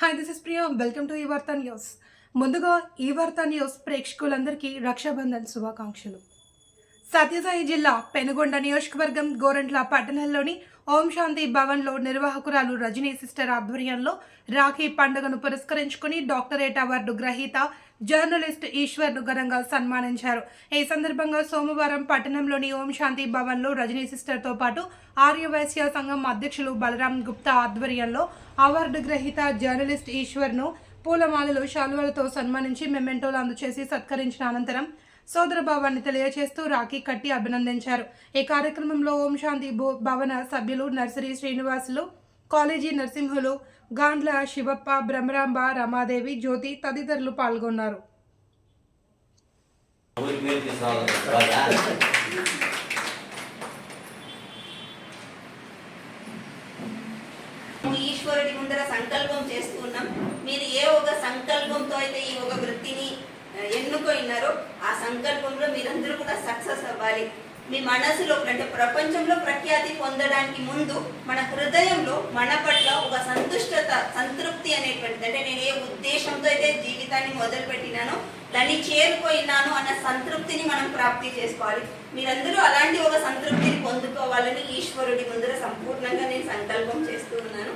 Hi this is Priya welcome to ఈ వార్తా news ముందుగా ఈ వార్తా న్యూస్ ప్రేక్షకులందరికీ రక్షాబంధన్ శుభాకాంక్షలు. సత్యసాయి జిల్లా పెనుగొండ నియోజకవర్గం గోరంట్ల పట్టణంలోని ఓం శాంతి భవన్లో నిర్వాహకురాలు రజనీ సిస్టర్ ఆధ్వర్యంలో రాఖీ పండుగను పురస్కరించుకుని డాక్టరేట్ అవార్డు గ్రహీత జర్నలిస్ట్ ఈశ్వర్ను ఘనంగా సన్మానించారు. ఈ సందర్భంగా సోమవారం పట్టణంలోని ఓం శాంతి భవన్లో రజనీ సిస్టర్తో పాటు ఆర్యవైశ్య సంఘం అధ్యక్షులు బలరాం గుప్తా ఆధ్వర్యంలో అవార్డు గ్రహీత జర్నలిస్ట్ ఈశ్వర్ను పూలమాలలు శాలువలతో సన్మానించి మెమెంటోలు అందజేసి సత్కరించిన అనంతరం సోదర భావాన్ని తెలియజేస్తూ రాఖీ కట్టి అభినందించారు. ఈ కార్యక్రమంలో ఓం శాంతి భవన సభ్యులు నర్సరీ శ్రీనివాసులు కాలేజీ నరసింహులు గాండ్ల శివప్ప బ్రహ్మరాంబ రమాదేవి జ్యోతి తదితరులు పాల్గొన్నారు. మీరు ఈశ్వరుడి ముందర సంకల్పం చేస్తున్నాం మీరు ఏ ఒక సంకల్పంతో అయితే ఈ ఒక వృత్తిని ఆ, ఎన్నుకున్నారో సంకల్పంలో మీరందరూ కూడా సక్సెస్ అవ్వాలి. మీ మనసులో అంటే ప్రపంచంలో ప్రఖ్యాతి పొందడానికి ముందు మన హృదయంలో మన పట్ల ఒక సంతుష్టత సంతృప్తి అనేటువంటిది. అంటే నేను ఏ ఉద్దేశంతో అయితే జీవితాన్ని మొదలుపెట్టినానో దాన్ని చేరుకోయినాను అన్న సంతృప్తిని మనం ప్రాప్తి చేసుకోవాలి. మీరందరూ అలాంటి ఒక సంతృప్తిని పొందుకోవాలని ఈశ్వరుడి ముందర సంపూర్ణంగా నేను సంకల్పం చేస్తూ ఉన్నాను.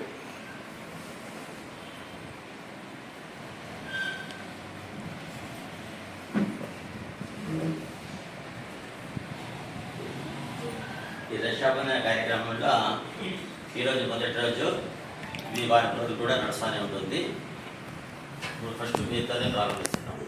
ఈ రక్షాబంధన కార్యక్రమంలో ఈరోజు మొదటి రోజు మీ వారి రోజు కూడా నడుస్తూనే ఉంటుంది. ఇప్పుడు ఫస్ట్ మీతోనే ప్రారంభిస్తున్నాం.